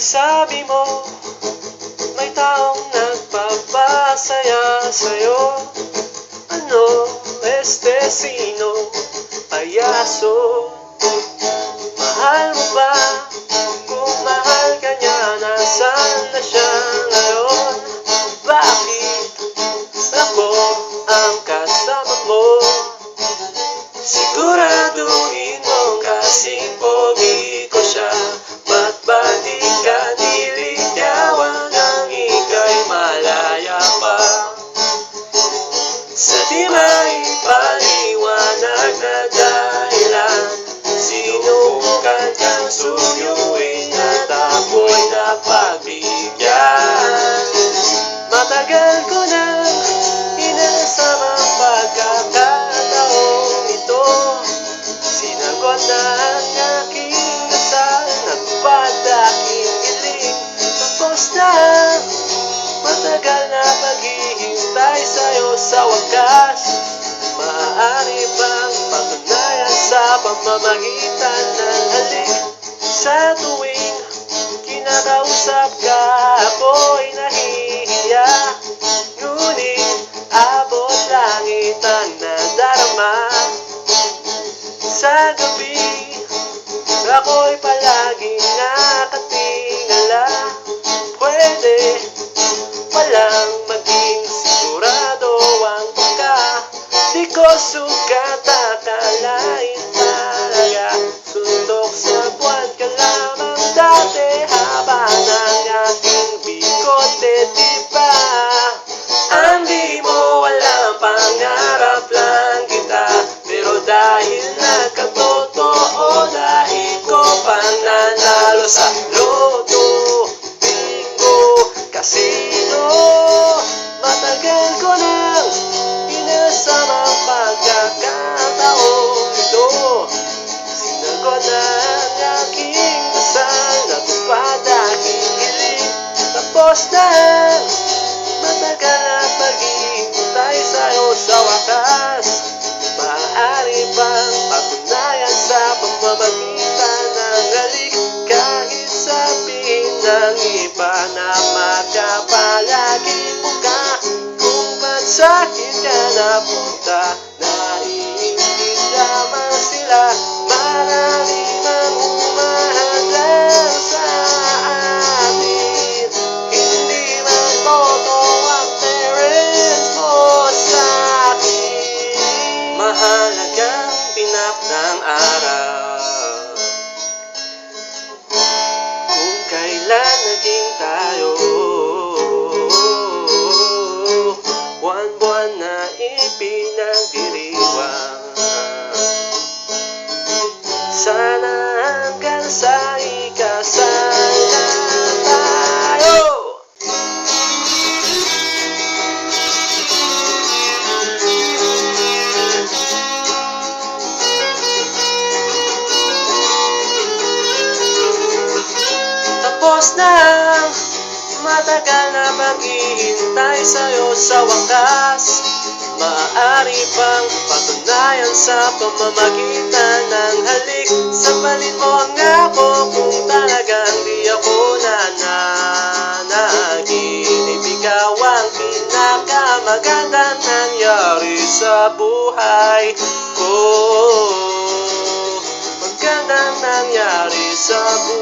Sabi mo, may taong nagpapasaya sa'yo Ano, este sino, payaso Mahal mo ba? Suyuin at ako'y napagbigyan Matagal ko na inasam ang pagkakataong ito. Sinagot na ang aking dasal Nagpad aking hiling. Tapos na Matagal na paghihintay sa'yo sa wakas. Maaari bang patunayan sa pamamagitan ng halik Sa tuwing kinakausap ka ako'y nahihiya. Ngunit abot langit ang nadarama. Sa gabi ako'y palaging nakatingala di ba? Ang di mo alam pangarap lang kita Pero dahil nagkatotoo Dahil ko pang nanalo sa loto Bingo, kasino Matagal ko nang inasam ang pagkakataong ito Sinagot na ang aking Tapos na Matagal na paghihintay sa'yo sa wakas. Maaari bang patunayan sa pamamagitan ng halik? Kahit sabihin ng iba na makapalagi mo ka Kung ba't sa'kin ka napunta? Naiingit lamang sila Marami pinakdang araw. Kung kailan naging tayo Buwan-buwan na ipinagdiriwang Sana hanggang sa ikasal Matagal na paghihintay sa'yo sa wakas. Maaari pang patunayan sa pamamagitan ng halik? Sampalin mo ang ako kung talagang di ako nananaginip Ikaw ang pinakamagandang nangyari sa buhay ko. Magandang nangyari sa buhay